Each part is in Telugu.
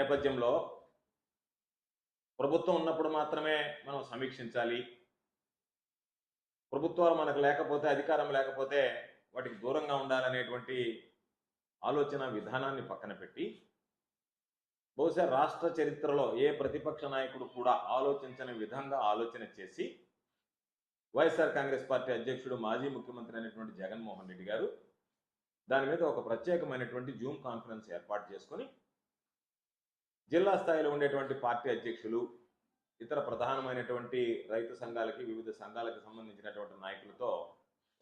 నేపథ్యంలో ప్రభుత్వం ఉన్నప్పుడు మాత్రమే మనం సమీక్షించాలి. ప్రభుత్వాలు మనకు లేకపోతే అధికారం లేకపోతే వాటికి దూరంగా ఉండాలనేటువంటి ఆలోచన విధానాన్ని పక్కన పెట్టి బహుశా రాష్ట్ర చరిత్రలో ఏ ప్రతిపక్ష నాయకుడు కూడా ఆలోచించని విధంగా ఆలోచన చేసి వైఎస్ఆర్ కాంగ్రెస్ పార్టీ అధ్యక్షుడు మాజీ ముఖ్యమంత్రి అయినటువంటి జగన్మోహన్ రెడ్డి గారు దాని మీద ఒక ప్రత్యేకమైనటువంటి జూమ్ కాన్ఫరెన్స్ ఏర్పాటు చేసుకొని జిల్లా స్థాయిలో ఉండేటువంటి పార్టీ అధ్యక్షులు ఇతర ప్రధానమైనటువంటి రైతు సంఘాలకి వివిధ సంఘాలకు సంబంధించినటువంటి నాయకులతో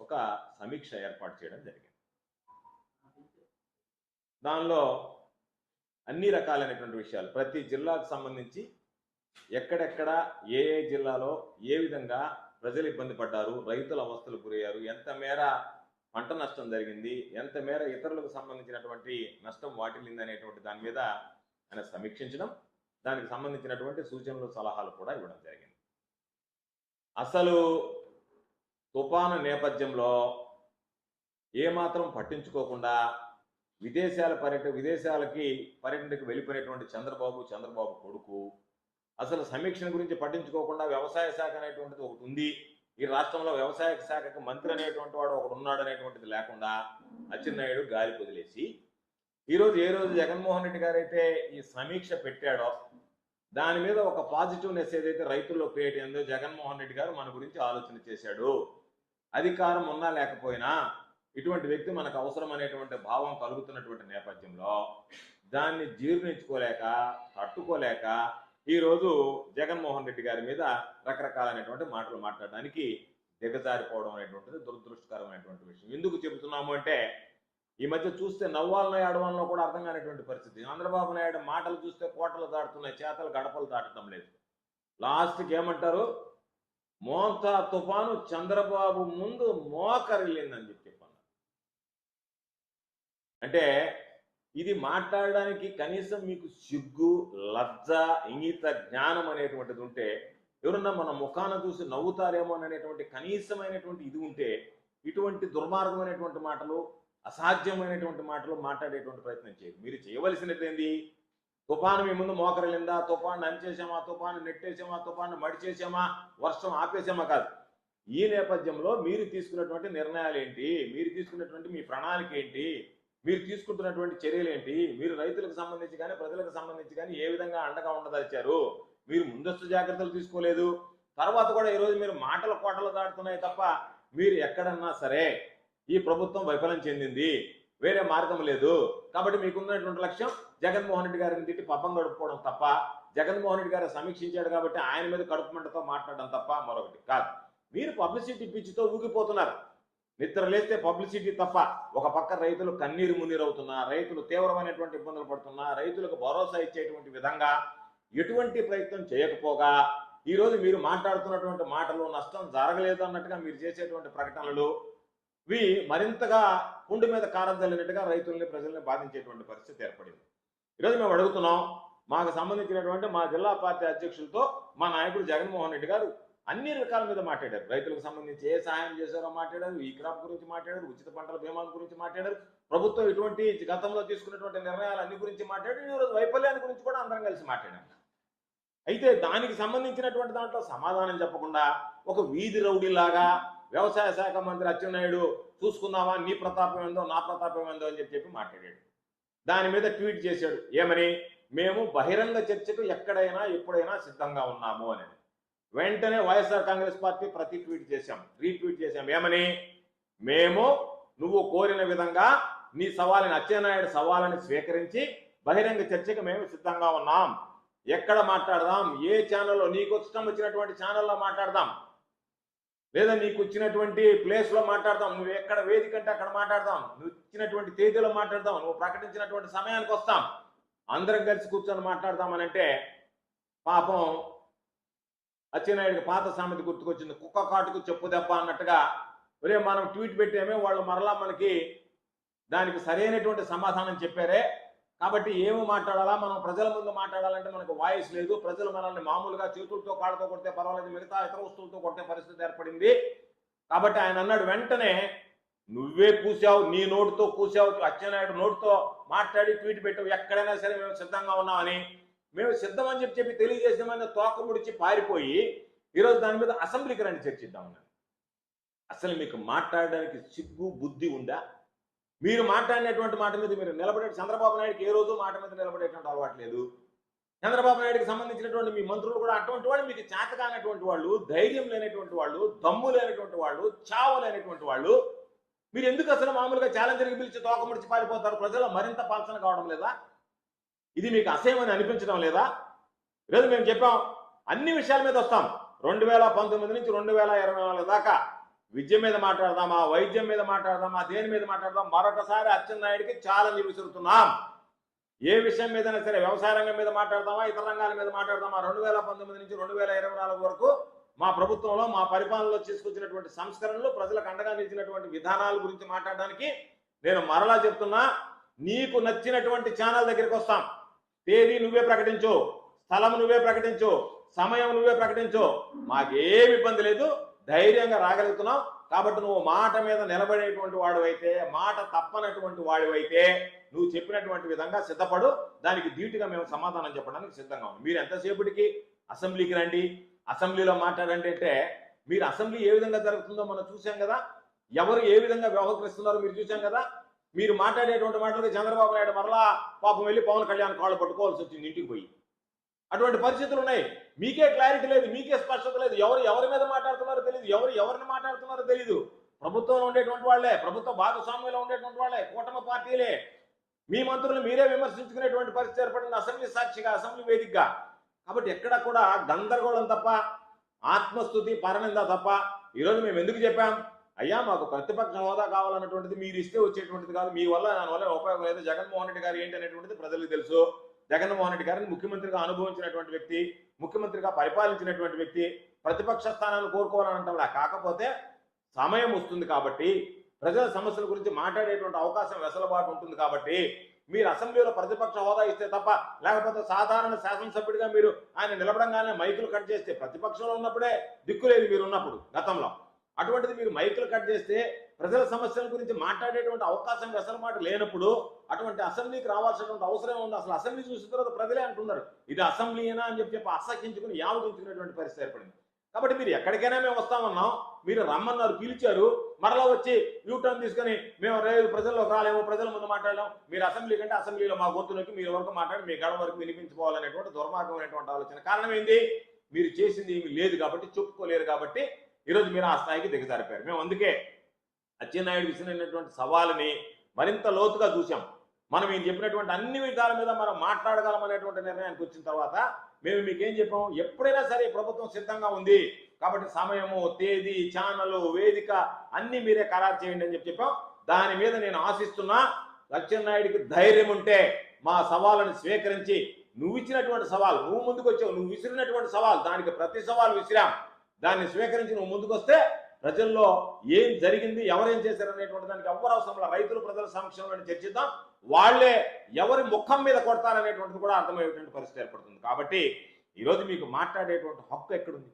ఒక సమీక్ష ఏర్పాటు చేయడం జరిగింది. దానిలో అన్ని రకాలైనటువంటి విషయాలు ప్రతి జిల్లాకు సంబంధించి ఎక్కడెక్కడ ఏ ఏ జిల్లాలో ఏ విధంగా ప్రజలు ఇబ్బంది పడ్డారు రైతుల అవస్థలు గురయ్యారు ఎంత మేర పంట నష్టం జరిగింది ఎంత మేర ఇతరులకు సంబంధించినటువంటి నష్టం వాటిల్లింది అనేటువంటి దాని మీద ఆయన సమీక్షించడం దానికి సంబంధించినటువంటి సూచనలు సలహాలు కూడా ఇవ్వడం జరిగింది. అసలు తుఫాను నేపథ్యంలో ఏమాత్రం పట్టించుకోకుండా విదేశాల పర్యటన విదేశాలకి పర్యటనకు వెళ్ళిపోయినటువంటి చంద్రబాబు చంద్రబాబు కొడుకు అసలు సమీక్షణ గురించి పట్టించుకోకుండా వ్యవసాయ శాఖ అనేటువంటిది ఒకటి ఉంది. ఈ రాష్ట్రంలో వ్యవసాయ శాఖకు మంత్రి అనేటువంటి వాడు ఒకడు ఉన్నాడు అనేటువంటిది లేకుండా అచ్చెన్నాయుడు గాలి వదిలేసి ఈరోజు ఏ రోజు జగన్మోహన్ రెడ్డి గారు అయితే ఈ సమీక్ష పెట్టాడో దాని మీద ఒక పాజిటివ్నెస్ ఏదైతే రైతుల్లో క్రియేట్ అయిందో జగన్మోహన్ రెడ్డి గారు మన గురించి ఆలోచన చేశాడు. అధికారం ఉన్నా లేకపోయినా ఇటువంటి వ్యక్తి మనకు అవసరం అనేటువంటి భావం కలుగుతున్నటువంటి నేపథ్యంలో దాన్ని జీర్ణించుకోలేక తట్టుకోలేక ఈరోజు జగన్మోహన్ రెడ్డి గారి మీద రకరకాలైనటువంటి మాటలు మాట్లాడడానికి దిగజారిపోవడం అనేటువంటిది దురదృష్టకరమైనటువంటి విషయం. ఎందుకు చెబుతున్నాము అంటే ఈ మధ్య చూస్తే నవ్వాలనో ఏడవాలనో కూడా అర్థం కానిటువంటి పరిస్థితి. చంద్రబాబు నాయుడు మాటలు చూస్తే కోటలు దాటుతున్నాయి చేతలు గడపలు దాటడం లేదు. లాస్ట్కి ఏమంటారు? మోంతా తుఫాను చంద్రబాబు ముందు మోకరిల్లిందని చెప్పి చెప్పన్నారు. అంటే ఇది మాట్లాడడానికి కనీసం మీకు సిగ్గు లజ్జ ఇంగిత జ్ఞానం అనేటువంటిది ఉంటే ఎవరన్నా మన ముఖాన చూసి నవ్వుతారేమో అనేటువంటి కనీసమైనటువంటి ఇది ఉంటే ఇటువంటి దుర్మార్గమైనటువంటి మాటలు అసాధ్యమైనటువంటి మాటలు మాట్లాడేటువంటి ప్రయత్నం చేయరు మీరు చేయవలసినది ఏంది? తుఫాను మీ ముందు మోకరలిందా తుఫాను అంచేసామా తుఫాను నెట్టేసామా తుఫాను మడిచేసామా వర్షం ఆపేసామా కాదు. ఈ నేపథ్యంలో మీరు తీసుకున్నటువంటి నిర్ణయాలు ఏంటి మీరు తీసుకున్నటువంటి మీ ప్రణాళిక ఏంటి మీరు తీసుకుంటున్నటువంటి చర్యలు ఏంటి మీరు రైతులకు సంబంధించి కానీ ప్రజలకు సంబంధించి కానీ ఏ విధంగా అండగా ఉండదలిచారు? మీరు ముందస్తు జాగ్రత్తలు తీసుకోలేదు. తర్వాత కూడా ఈరోజు మీరు మాటల కోటలు దాటుతున్నాయి తప్ప మీరు ఎక్కడన్నా సరే ఈ ప్రభుత్వం వైఫల్యం చెందింది. వేరే మార్గం లేదు. కాబట్టి మీకున్నటువంటి లక్ష్యం జగన్మోహన్ రెడ్డి గారిని తిట్టి పబ్బం గడుపుకోవడం తప్ప జగన్మోహన్ రెడ్డి గారు సమీక్షించాడు కాబట్టి ఆయన మీద కడుపుమంటతో మాట్లాడడం తప్ప మరొకటి కాదు. మీరు పబ్లిసిటీ పిచ్చితో ఊగిపోతున్నారు. నిద్ర లేస్తే పబ్లిసిటీ తప్ప ఒక పక్క రైతులు కన్నీరు మున్నీరు అవుతున్నా రైతులు తీవ్రమైనటువంటి ఇబ్బందులు పడుతున్నా రైతులకు భరోసా ఇచ్చేటువంటి విధంగా ఎటువంటి ప్రయత్నం చేయకపోగా ఈరోజు మీరు మాట్లాడుతున్నటువంటి మాటలు నష్టం జరగలేదు అన్నట్టుగా మీరు చేసేటువంటి ప్రకటనలు ఇవి మరింతగా పుండు మీద కారం చల్లినట్టుగా రైతుల్ని ప్రజల్ని బాధించేటువంటి పరిస్థితి ఏర్పడింది. ఈరోజు మేము అడుగుతున్నాం మాకు సంబంధించినటువంటి మా జిల్లా పార్టీ అధ్యక్షులతో మా నాయకుడు జగన్మోహన్ రెడ్డి గారు అన్ని రకాల మీద మాట్లాడారు. రైతులకు సంబంధించి ఏ సహాయం చేశారో మాట్లాడారు ఈ క్రాప్ గురించి మాట్లాడారు ఉచిత పంటల బీమా గురించి మాట్లాడారు ప్రభుత్వం ఇటువంటి గతంలో తీసుకున్నటువంటి నిర్ణయాలు అన్ని గురించి మాట్లాడారు ఈరోజు వైఫల్యాన్ని గురించి కూడా అందరం కలిసి మాట్లాడారు అయితే దానికి సంబంధించినటువంటి దాంట్లో సమాధానం చెప్పకుండా ఒక వీధి రౌడీలాగా వ్యవసాయ శాఖ మంత్రి అచ్చెన్నాయుడు చూసుకుందామా? నీ ప్రతాపం ఏందో నా ప్రతాపం ఏందో? అని చెప్పి మాట్లాడాడు. దాని మీద ట్వీట్ చేశాడు. ఏమని? మేము బహిరంగ చర్చకు ఎక్కడైనా ఎప్పుడైనా సిద్ధంగా ఉన్నాము అని వెంటనే వైఎస్ఆర్ కాంగ్రెస్ పార్టీ ప్రతి ట్వీట్ చేశాం. రీట్వీట్ చేశాం. ఏమని? మేము నువ్వు కోరిన విధంగా నీ సవాలుని అచ్చెన్నాయుడు సవాలని స్వీకరించి బహిరంగ చర్చకు మేము సిద్ధంగా ఉన్నాం. ఎక్కడ మాట్లాడదాం? ఏ ఛానల్లో? నీకు ఇష్టం వచ్చినటువంటి ఛానల్లో మాట్లాడదాం. లేదా నీకు వచ్చినటువంటి ప్లేస్లో మాట్లాడదాం. నువ్వు ఎక్కడ వేదిక అంటే అక్కడ మాట్లాడదాం. నువ్వు ఇచ్చినటువంటి తేదీలో మాట్లాడదాం. నువ్వు ప్రకటించినటువంటి సమయానికి వస్తాం. అందరం కలిసి కూర్చొని మాట్లాడదామని అంటే పాపం అచ్చెన్నాయుడికి పాత సామెత గుర్తుకొచ్చింది. కుక్క కాటుకు చెప్పు దెబ్బ అన్నట్టుగా ఒరే మనం ట్వీట్ పెట్టామే వాళ్ళు మరలా మనకి దానికి సరైనటువంటి సమాధానం చెప్పారే కాబట్టి ఏమి మాట్లాడాలా? మనం ప్రజల ముందు మాట్లాడాలంటే మనకు వాయిస్ లేదు. ప్రజలు మనల్ని మామూలుగా చేతులతో కాళ్ళతో కొడితే పర్వాలేదు. మిగతా ఇతర వస్తువులతో కొట్టే పరిస్థితి ఏర్పడింది. కాబట్టి ఆయన అన్నాడు వెంటనే నువ్వే కూసావు నీ నోటితో కూసావు అచ్చెన్నాయుడు నోటుతో మాట్లాడి ట్వీట్ పెట్టావు ఎక్కడైనా సరే మేము సిద్ధంగా ఉన్నామని మేము సిద్ధం అని చెప్పి చెప్పి తెలియజేసామని తోక ముడిచి పారిపోయి ఈరోజు దాని మీద అసెంబ్లీకి రండి చర్చిద్దాం అసలు మీకు మాట్లాడడానికి సిగ్గు బుద్ధి ఉందా? మీరు మాట్లాడినటువంటి మాట మీద మీరు నిలబడే చంద్రబాబు నాయుడుకి ఏ రోజు మాట మీద నిలబడేటువంటి అలవాటు లేదు. చంద్రబాబు నాయుడుకి సంబంధించినటువంటి మీ మంత్రులు కూడా అటువంటి వాళ్ళు మీకు చేతకానటువంటి వాళ్ళు ధైర్యం లేనటువంటి వాళ్ళు దమ్ము లేనటువంటి వాళ్ళు చావు లేనటువంటి వాళ్ళు మీరు ఎందుకు అసలు మామూలుగా ఛాలెంజర్కి పిలిచి తోక ముడిచి పారిపోతారు? ప్రజలు మరింత పాల్సన కావడం లేదా? ఇది మీకు అసహ్యమని అనిపించడం లేదా? ఈరోజు మేము చెప్పాం అన్ని విషయాల మీద వస్తాం. రెండు వేల పంతొమ్మిది నుంచి రెండు వేల ఇరవై నాలుగు దాకా విద్య మీద మాట్లాడదామా వైద్యం మీద మాట్లాడదామా దేని మీద మాట్లాడదాం మరొకసారి అచ్చెన్నాయుడికి ఛాలెంజ్ విసురుతున్నాం. ఏ విషయం మీదైనా సరే వ్యవసాయ రంగం మీద మాట్లాడదామా ఇతర రంగాల మీద మాట్లాడదామా రెండు వేల పంతొమ్మిది నుంచి రెండు వేల ఇరవై నాలుగు వరకు మా ప్రభుత్వంలో మా పరిపాలనలో తీసుకొచ్చినటువంటి సంస్కరణలు ప్రజలకు అండగా నిలిచినటువంటి విధానాల గురించి మాట్లాడడానికి నేను మరలా చెప్తున్నా నీకు నచ్చినటువంటి ఛానల్ దగ్గరికి వస్తాం. తేదీ నువ్వే ప్రకటించు స్థలం నువ్వే ప్రకటించు సమయం నువ్వే ప్రకటించు మాకేమి ఇబ్బంది లేదు. ధైర్యంగా రాగలుగుతున్నావు. కాబట్టి నువ్వు మాట మీద నిలబడేటువంటి వాడివైతే మాట తప్పనటువంటి వాడివైతే నువ్వు చెప్పినటువంటి విధంగా సిద్ధపడు. దానికి ధీటుగా మేము సమాధానం చెప్పడానికి సిద్ధంగా ఉన్నాం. మీరు ఎంతసేపటికి అసెంబ్లీకి రండి. అసెంబ్లీలో మాట్లాడండి అంటే మీరు అసెంబ్లీ ఏ విధంగా జరుగుతుందో మనం చూసాం కదా. ఎవరు ఏ విధంగా వ్యవహరిస్తున్నారో మీరు చూసాం కదా. మీరు మాట్లాడేటువంటి మాటలకి చంద్రబాబు నాయుడు మరలా పాపం వెళ్ళి పవన్ కళ్యాణ్ కాళ్ళు పట్టుకోవాల్సి వచ్చింది ఇంటికి పోయి. అటువంటి పరిస్థితులు ఉన్నాయి. మీకే క్లారిటీ లేదు మీకే స్పష్టత లేదు. ఎవరు ఎవరి మీద మాట్లాడుతున్నారో తెలియదు ఎవరు ఎవరిని మాట్లాడుతున్నారో తెలియదు ప్రభుత్వంలో ఉండేటువంటి వాళ్ళే ప్రభుత్వ భాగస్వామ్యంలో ఉండేటువంటి వాళ్ళే కూటమి పార్టీలే. మీ మంత్రులు మీరే విమర్శించుకునేటువంటి పరిస్థితి ఏర్పడింది అసెంబ్లీ సాక్షిగా అసెంబ్లీ వేదికగా. కాబట్టి ఎక్కడ కూడా గందరగోళం తప్ప ఆత్మస్థుతి పరనింద తప్ప ఈరోజు మేము ఎందుకు చెప్పాం? అయ్యా మాకు ప్రతిపక్ష హోదా కావాలన్నటువంటిది మీరు ఇస్తే వచ్చేటువంటిది కాదు. మీ వల్ల దానివల్ల ఉపయోగం లేదు. జగన్మోహన్ రెడ్డి గారు ఏంటి అనేటువంటిది ప్రజలకు తెలుసు. జగన్మోహన్ రెడ్డి గారిని ముఖ్యమంత్రిగా అనుభవించినటువంటి వ్యక్తి ముఖ్యమంత్రిగా పరిపాలించినటువంటి వ్యక్తి ప్రతిపక్ష స్థానాన్ని కోరుకోవాలని కాకపోతే సమయం వస్తుంది కాబట్టి ప్రజల సమస్యల గురించి మాట్లాడేటువంటి అవకాశం వెసలుబాటు ఉంటుంది కాబట్టి మీరు అసెంబ్లీలో ప్రతిపక్ష హోదా ఇస్తే తప్ప లేకపోతే సాధారణ శాసనసభ్యుడిగా మీరు ఆయన నిలబడంగానే మైకులు కట్ చేస్తే ప్రతిపక్షంలో ఉన్నప్పుడే దిక్కులేదు మీరు ఉన్నప్పుడు గతంలో. అటువంటిది మీరు మైకులు కట్ చేస్తే ప్రజల సమస్యల గురించి మాట్లాడేటువంటి అవకాశం మాట లేనప్పుడు అటువంటి అసెంబ్లీకి రావాల్సినటువంటి అవసరం ఉంది. అసలు అసెంబ్లీ చూసిన తర్వాత ప్రజలే అంటున్నారు ఇది అసెంబ్లీనా అని చెప్పి చెప్పి అసహించుకుని యావగించుకునేటువంటి పరిస్థితి ఏర్పడింది. కాబట్టి మీరు ఎక్కడికైనా మేము వస్తామన్నాం మీరు రమ్మన్నారు పిలిచారు మరలా వచ్చి యూటర్న్ తీసుకొని మేము రేపు ప్రజల్లోకి రాలేము ప్రజల ముందు మాట్లాడలేము. మీరు అసెంబ్లీ కంటే అసెంబ్లీలో మా గొంతులోకి మీరు వరకు మాట్లాడి మీ గడ వరకు వినిపించుకోవాలనేటువంటి దుర్మార్గమైనటువంటి ఆలోచన. కారణం ఏంది? మీరు చేసింది ఏమి లేదు కాబట్టి చెప్పుకోలేరు కాబట్టి ఈరోజు మీరు ఆ స్థాయికి దిగజారిపోయారు. మేము అందుకే అచ్చెన్నాయుడు విసిరినటువంటి సవాలుని మరింత లోతుగా చూసాం మనం ఈయన చెప్పినటువంటి అన్ని విధాల మీద మనం మాట్లాడగలం అనేటువంటి నిర్ణయానికి వచ్చిన తర్వాత మేము మీకేం చెప్పాం? ఎప్పుడైనా సరే ప్రభుత్వం సిద్ధంగా ఉంది. కాబట్టి సమయము తేదీ ఛానల్ వేదిక అన్నీ మీరే ఖరారు చేయండి అని చెప్పి చెప్పాం. దాని మీద నేను ఆశిస్తున్నా లక్ష్మణాయుడికి ధైర్యం ఉంటే మా సవాళ్ళని స్వీకరించి నువ్వు ఇచ్చినటువంటి సవాల్ నువ్వు ముందుకు వచ్చావు నువ్వు విసిరినటువంటి సవాల్ దానికి ప్రతి సవాల్ విసిరాం. దాన్ని స్వీకరించి నువ్వు ముందుకు వస్తే ప్రజల్లో ఏం జరిగింది ఎవరేం చేశారు అనేటువంటి దానికి ఎవ్వరు అవసరం లేదు. రైతులు ప్రజల సమక్షంలో చర్చిద్దాం. వాళ్ళే ఎవరి ముఖం మీద కొడతారనేటువంటిది కూడా అర్థమయ్యేటువంటి పరిస్థితి ఏర్పడుతుంది. కాబట్టి ఈరోజు మీకు మాట్లాడేటువంటి హక్కు ఎక్కడుంది?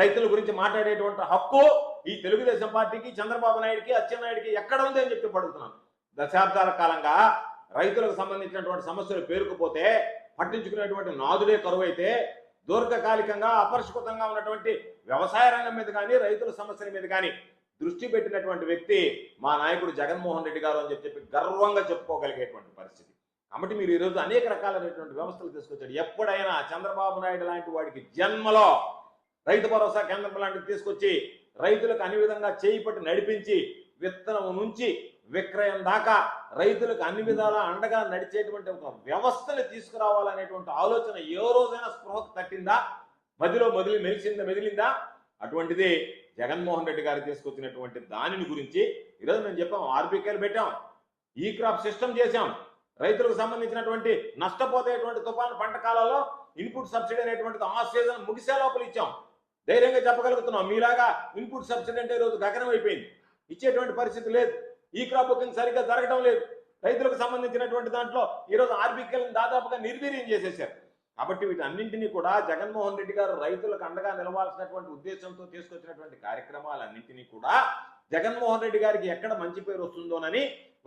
రైతుల గురించి మాట్లాడేటువంటి హక్కు ఈ తెలుగుదేశం పార్టీకి చంద్రబాబు నాయుడికి అచ్చెన్నాయుడికి ఎక్కడ ఉంది అని చెప్పి పడుతున్నాను. దశాబ్దాల కాలంగా రైతులకు సంబంధించినటువంటి సమస్యలు పేరుకుపోతే పట్టించుకునేటువంటి నాదుడే కరువు అయితే దీర్ఘకాలికంగా అపరిష్కృతంగా ఉన్నటువంటి వ్యవసాయ రంగం మీద కానీ రైతుల సమస్యల మీద కానీ దృష్టి పెట్టినటువంటి వ్యక్తి మా నాయకుడు జగన్మోహన్ రెడ్డి గారు అని చెప్పి గర్వంగా చెప్పుకోగలిగేటువంటి పరిస్థితి. కాబట్టి మీరు ఈరోజు అనేక రకాలైనటువంటి వ్యవస్థలు తీసుకొచ్చాడు ఎప్పుడైనా చంద్రబాబు నాయుడు లాంటి వాడికి జన్మలో రైతు భరోసా కేంద్రం లాంటివి తీసుకొచ్చి రైతులకు అన్ని విధంగా చేయి పట్టి నడిపించి విత్తనం నుంచి విక్రయం దాకా రైతులకు అన్ని విధాలా అండగా నడిచేటువంటి ఒక వ్యవస్థని తీసుకురావాలనేటువంటి ఆలోచన ఏ రోజైనా స్పృహకు తట్టిందా? మదిలో మొదలు మెలిసిందా మెదిలిందా? అటువంటిది జగన్మోహన్ రెడ్డి గారు తీసుకొచ్చినటువంటి దానిని గురించి ఈరోజు మేము చెప్పాం ఆర్బీకేలు పెట్టాం ఈ క్రాప్ సిస్టమ్ చేశాం. రైతులకు సంబంధించినటువంటి నష్టపోతేటువంటి తుఫాను పంట కాలంలో ఇన్పుట్ సబ్సిడీ అనేటువంటిది ఆ సీజన్ ముగిసే లోపల ఇచ్చాం. ధైర్యంగా చెప్పగలుగుతున్నాం మీలాగా ఇన్పుట్ సబ్సిడీ అంటే ఈరోజు గగనం అయిపోయింది ఇచ్చేటువంటి పరిస్థితి లేదు. ఈ క్రాప్ బుకింగ్ సరిగ్గా జరగడం లేదు. రైతులకు సంబంధించినటువంటి దాంట్లో ఈరోజు ఆర్బికల్ని దాదాపుగా నిర్వీర్యం చేసేసారు. కాబట్టి వీటన్నింటినీ కూడా జగన్మోహన్ రెడ్డి గారు రైతులకు అండగా నిలవాల్సినటువంటి ఉద్దేశంతో తీసుకొచ్చినటువంటి కార్యక్రమాలన్నింటినీ కూడా జగన్మోహన్ రెడ్డి గారికి ఎక్కడ మంచి పేరు వస్తుందోనని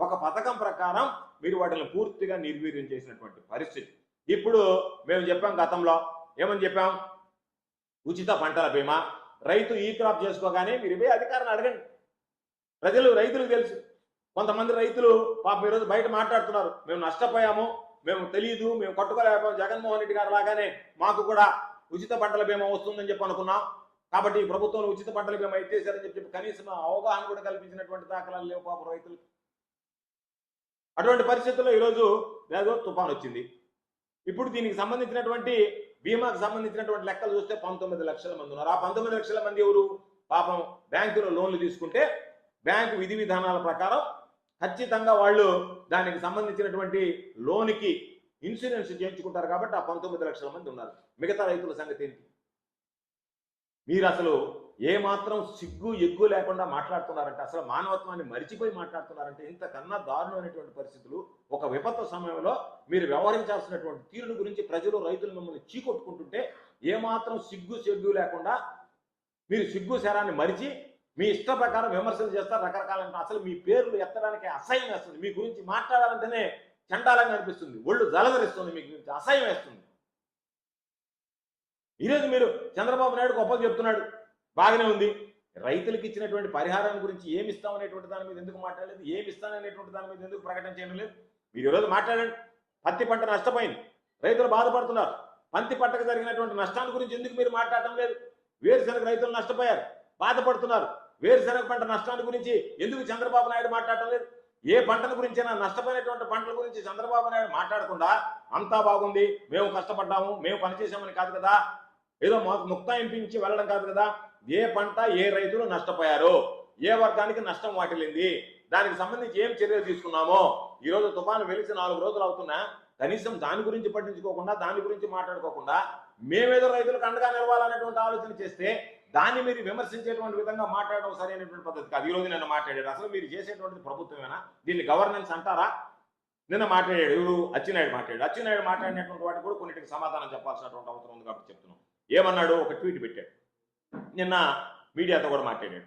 ఒక పథకం ప్రకారం మీరు వాటిని పూర్తిగా నిర్వీర్యం చేసినటువంటి పరిస్థితి. ఇప్పుడు మేము చెప్పాం గతంలో ఏమని చెప్పాం? ఉచిత పంటల బీమా. రైతు ఈ క్రాప్ చేసుకోగానే మీరు ఇవే అధికారాన్ని అడగండి. ప్రజలు రైతులకు తెలుసు. కొంతమంది రైతులు పాప ఈరోజు బయట మాట్లాడుతున్నారు. మేము నష్టపోయాము మేము తెలియదు మేము కట్టుకోలేకపోయాం జగన్మోహన్ రెడ్డి గారు లాగానే మాకు కూడా ఉచిత పంటల బీమా వస్తుందని చెప్పి అనుకున్నాం. కాబట్టి ఈ ప్రభుత్వంలో ఉచిత పంటల బీమా ఇచ్చేశారని చెప్పి చెప్పి కనీసం అవగాహన కూడా కల్పించినటువంటి దాఖలాలు లేవు పాపం రైతులు. అటువంటి పరిస్థితుల్లో ఈరోజు ఏదో తుఫాన్ వచ్చింది. ఇప్పుడు దీనికి సంబంధించినటువంటి బీమాకు సంబంధించినటువంటి లెక్కలు చూస్తే పంతొమ్మిది లక్షల మంది ఉన్నారు. ఆ పంతొమ్మిది లక్షల మంది ఎవరు? పాపం బ్యాంకులో లోన్లు తీసుకుంటే బ్యాంకు విధి విధానాల ప్రకారం ఖచ్చితంగా వాళ్ళు దానికి సంబంధించినటువంటి లోన్కి ఇన్సూరెన్స్ చేయించుకుంటారు కాబట్టి ఆ పంతొమ్మిది లక్షల మంది ఉన్నారు. మిగతా రైతుల సంగతి ఏంటి? మీరు అసలు ఏమాత్రం సిగ్గు ఎగ్గు లేకుండా మాట్లాడుతున్నారంటే అసలు మానవత్వాన్ని మరిచిపోయి మాట్లాడుతున్నారంటే ఇంతకన్నా దారుణమైనటువంటి పరిస్థితులు ఒక విపత్తు సమయంలో మీరు వ్యవహరించాల్సినటువంటి తీరును గురించి ప్రజలు రైతులు మిమ్మల్ని చీకొట్టుకుంటుంటే ఏ మాత్రం సిగ్గు సెగ్గు లేకుండా మీరు సిగ్గు శరాన్ని మరిచి మీ ఇష్ట ప్రకారం విమర్శలు చేస్తారు రకరకాల అసలు మీ పేర్లు ఎత్తడానికి అసహ్యం వేస్తుంది. మీ గురించి మాట్లాడాలంటేనే చండాలంగా అనిపిస్తుంది. ఒళ్ళు జలధరిస్తుంది మీ గురించి అసహ్యం వేస్తుంది. ఈరోజు మీరు చంద్రబాబు నాయుడు గొప్ప చెప్తున్నాడు. బాగానే ఉంది. రైతులకు ఇచ్చినటువంటి పరిహారం గురించి ఏమి ఇస్తామనేటువంటి దాని మీద ఎందుకు మాట్లాడలేదు? ఏమి ఇస్తాననేటువంటి దాని మీద ఎందుకు ప్రకటన చేయడం లేదు? మీరు ఈరోజు మాట్లాడండి. పత్తి పంట నష్టపోయింది. రైతులు బాధపడుతున్నారు. పత్తి పంటకు జరిగినటువంటి నష్టాన్ని గురించి ఎందుకు మీరు మాట్లాడటం లేదు? వేరుశనగ రైతులు నష్టపోయారు. బాధపడుతున్నారు. వేరుశనగ పంట నష్టాన్ని గురించి ఎందుకు చంద్రబాబు నాయుడు మాట్లాడటం లేదు? ఏ పంటల గురించైనా నష్టపోయినటువంటి పంటల గురించి చంద్రబాబు నాయుడు మాట్లాడకుండా అంతా బాగుంది మేము కష్టపడ్డాము మేము పనిచేసామని కాదు కదా? ఏదో మాకు ముక్తాయింపించి వెళ్ళడం కాదు కదా? ఏ పంట ఏ రైతులు నష్టపోయారు? ఏ వర్గానికి నష్టం వాటిల్లింది? దానికి సంబంధించి ఏం చర్యలు తీసుకున్నామో? ఈ రోజు తుఫాను వెలిసి నాలుగు రోజులు అవుతున్నా కనీసం దాని గురించి పట్టించుకోకుండా దాని గురించి మాట్లాడుకోకుండా మేమేదో రైతులకు అండగా నిలవాలనేటువంటి ఆలోచన చేస్తే దాన్ని మీరు విమర్శించేటువంటి విధంగా మాట్లాడడం సరైనటువంటి పద్ధతి కాదు. ఈ రోజు నిన్న మాట్లాడాడు. అసలు మీరు చేసేటువంటిది ప్రభుత్వమేనా? దీన్ని గవర్నెన్స్ అంటారా? నిన్న మాట్లాడాడు. ఎవరు? అచ్చినాయుడు మాట్లాడాడు. అచ్చినాయుడు మాట్లాడినటువంటి వాటికి కూడా కొన్నిటికి సమాధానం చెప్పాల్సినటువంటి అవసరం ఉంది కాబట్టి చెప్తున్నాం. ఏమన్నాడు? ఒక ట్వీట్ పెట్టాడు. నిన్న మీడియాతో కూడా మాట్లాడాడు.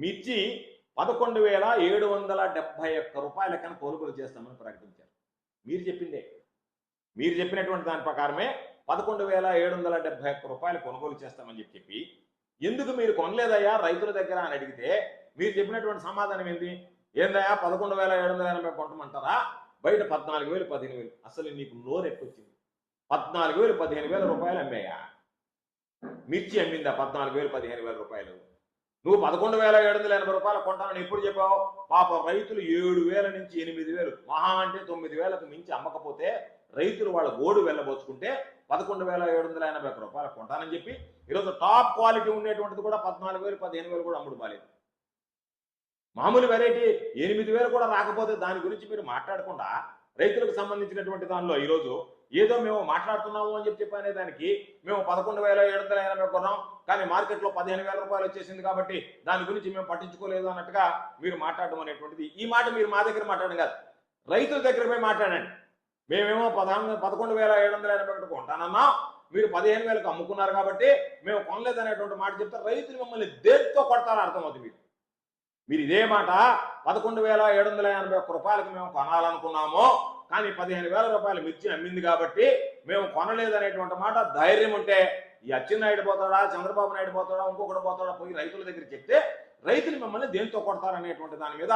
మిర్చి పదకొండు వేల ఏడు వందల డెబ్బై ఒక్క రూపాయల కన్నా కొనుగోలు చేస్తామని ప్రకటించారు. మీరు చెప్పిందే. మీరు చెప్పినటువంటి దాని ప్రకారమే పదకొండు వేల ఏడు వందల డెబ్బై ఒక్క రూపాయలు కొనుగోలు చేస్తామని చెప్పి ఎందుకు మీరు కొనలేదయ్యా రైతుల దగ్గర అని అడిగితే మీరు చెప్పినటువంటి సమాధానం ఏంటి? ఏందయ్యా పదకొండు వేల ఏడు వందల ఎనభై కొంటమంటారా బయట పద్నాలుగు వేలు పదిహేను వేలు. అసలు నీకు నోరు ఎక్కొచ్చింది. పద్నాలుగు వేలు పదిహేను వేల రూపాయలు అమ్మాయా? మిర్చి అమ్మిందా పద్నాలుగు వేలు పదిహేను వేల రూపాయలు? నువ్వు పదకొండు వేల ఏడు వందల ఎనభై రూపాయలు కొంటానని ఎప్పుడు చెప్పావు? పాప రైతులు ఏడు వేల నుంచి ఎనిమిది వేలు మహా అంటే తొమ్మిది వేలకు మించి అమ్మకపోతే రైతులు వాళ్ళ గోడు వెళ్ళబోచుకుంటే పదకొండు వేల ఏడు వందల ఎనభై రూపాయలు కొంటానని చెప్పి ఈరోజు టాప్ క్వాలిటీ ఉండేటువంటిది కూడా పద్నాలుగు వేలు పదిహేను వేలు కూడా అమ్ముడు బాలేదు. మామూలు వెరైటీ ఎనిమిది వేలు కూడా రాకపోతే దాని గురించి మీరు మాట్లాడకుండా రైతులకు సంబంధించినటువంటి దానిలో ఈరోజు ఏదో మేము మాట్లాడుతున్నాము అని చెప్పి చెప్పనే దానికి మేము పదకొండు వేల ఏడు వందల ఎనభై కొన్నాం కానీ మార్కెట్లో పదిహేను వేల రూపాయలు వచ్చేసింది కాబట్టి దాని గురించి మేము పట్టించుకోలేదు అన్నట్టుగా మీరు మాట్లాడడం అనేటువంటిది. ఈ మాట మీరు మా దగ్గర మాట్లాడడం కాదు రైతుల దగ్గర పోయి మాట్లాడండి. మేమేమో పదహారు పదకొండు వేల ఏడు వందల ఎనభై ఒకటి కొంటానన్నా మీరు పదిహేను వేలకు అమ్ముకున్నారు కాబట్టి మేము కొనలేదనేటువంటి మాట చెప్తే రైతులు మిమ్మల్ని దేంతో కొడతారో అర్థమవుతుంది మీకు. మీరు ఇదే మాట పదకొండు వేల ఏడు వందల ఎనభై ఒక్క రూపాయలకు మేము కొనాలనుకున్నాము కానీ పదిహేను వేల రూపాయలు మిర్చి అమ్మింది కాబట్టి మేము కొనలేదు అనేటువంటి మాట ధైర్యం ఉంటే ఈ అచ్చెన్నాయుడు పోతాడా చంద్రబాబు నాయుడు పోతాడా ఇంకొకటి పోతాడా పోయి రైతుల దగ్గర చెప్తే రైతులు మిమ్మల్ని దేంతో కొడతారనేటువంటి దాని మీద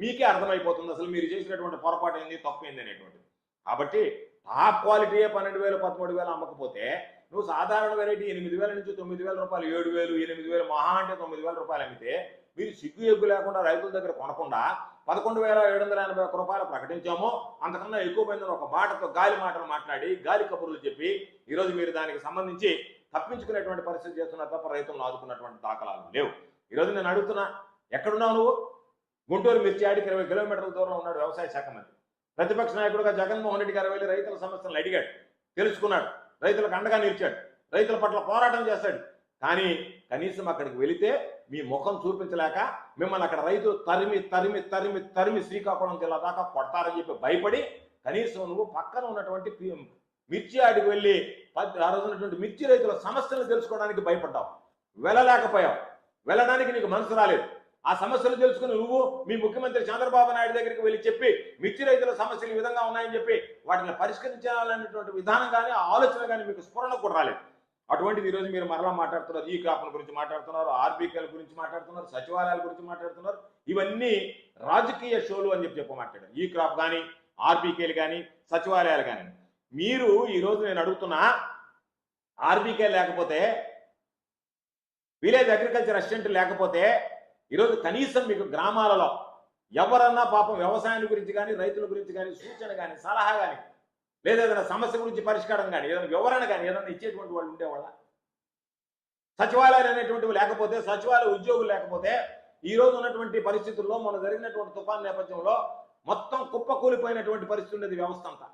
మీకే అర్థమైపోతుంది. అసలు మీరు చేసినటువంటి పొరపాటు ఏంది తప్పు ఏంది అనేటువంటిది. కాబట్టి టాప్ క్వాలిటీయే పన్నెండు వేలు పదమూడు వేలు అమ్మకపోతే నువ్వు సాధారణ వెరైటీ ఎనిమిది వేల నుంచి తొమ్మిది వేల రూపాయలు ఏడు వేలు ఎనిమిది వేలు మహా అంటే తొమ్మిది వేల రూపాయలు అమ్మితే మీరు సిగ్గు ఎగ్గు లేకుండా రైతుల దగ్గర కొనకుండా పదకొండు వేల ఏడు వందల ఎనభై ఒక్క రూపాయలు ప్రకటించాము. అంతకన్నా ఎక్కువ పోయిన ఒక మాటతో గాలి మాటలు మాట్లాడి గాలి కబుర్లు చెప్పి ఈరోజు మీరు దానికి సంబంధించి తప్పించుకునేటువంటి పరిస్థితి చేస్తున్నారు తప్ప రైతులను ఆదుకున్నటువంటి దాఖలాలు లేవు. ఈరోజు నేను అడుగుతున్నా ఎక్కడున్నావు నువ్వు? గుంటూరు మిర్చి ఆడికి ఇరవై కిలోమీటర్ల దూరం ఉన్నాడు వ్యవసాయ శాఖ మంత్రి. ప్రతిపక్ష నాయకుడుగా జగన్మోహన్ రెడ్డి గారు వెళ్ళి రైతుల సమస్యలను అడిగాడు తెలుసుకున్నాడు రైతులకు అండగా నిలిచాడు రైతుల పట్ల పోరాటం చేశాడు. కానీ కనీసం అక్కడికి వెళితే మీ ముఖం చూపించలేక మిమ్మల్ని అక్కడ రైతులు తరిమి తరిమి తరిమి తరిమి శ్రీకాకుళం జిల్లా దాకా కొడతారని చెప్పి భయపడి కనీసం నువ్వు పక్కన ఉన్నటువంటి మిర్చి ఆడికి వెళ్ళి పద్- ఆ రోజు ఉన్నటువంటి మిర్చి రైతుల సమస్యలు తెలుసుకోవడానికి భయపడ్డావు. వెళ్ళలేకపోయావు. వెళ్ళడానికి నీకు మనసు రాలేదు. ఆ సమస్యలు తెలుసుకుని నువ్వు మీ ముఖ్యమంత్రి చంద్రబాబు నాయుడు దగ్గరికి వెళ్ళి చెప్పి మిర్చి రైతుల సమస్యలు ఈ విధంగా ఉన్నాయని చెప్పి వాటిని పరిష్కరించాలనేటువంటి విధానం కానీ ఆలోచన కానీ మీకు స్ఫురణ కూడా రాలేదు. అటువంటిది ఈరోజు మీరు మరలా మాట్లాడుతున్నారు. ఈ క్రాప్ల గురించి మాట్లాడుతున్నారు ఆర్బీకేల గురించి మాట్లాడుతున్నారు సచివాలయాల గురించి మాట్లాడుతున్నారు. ఇవన్నీ రాజకీయ షోలు అని చెప్పి చెప్పి మాట్లాడారు ఈ క్రాప్ కానీ ఆర్బీకేలు కానీ సచివాలయాలు కానీ. మీరు ఈరోజు నేను అడుగుతున్నా ఆర్బీకే లేకపోతే విలేజ్ అగ్రికల్చర్ అసిస్టెంట్ లేకపోతే ఈరోజు కనీసం మీకు గ్రామాలలో ఎవరన్నా పాపం వ్యవసాయం గురించి కానీ రైతుల గురించి కానీ సూచన కానీ సలహా కానీ లేదా ఏదైనా సమస్య గురించి పరిష్కారం కానీ ఏదైనా వివరణ కానీ ఏదైనా ఇచ్చేటువంటి వాళ్ళు ఉండేవాళ్ళ? సచివాలయాలు అనేటువంటివి లేకపోతే సచివాలయ ఉద్యోగులు లేకపోతే ఈ రోజు ఉన్నటువంటి పరిస్థితుల్లో మన జరిగినటువంటి తుఫాన్ నేపథ్యంలో మొత్తం కుప్పకూలిపోయినటువంటి పరిస్థితి ఉండేది వ్యవస్థ అంతా.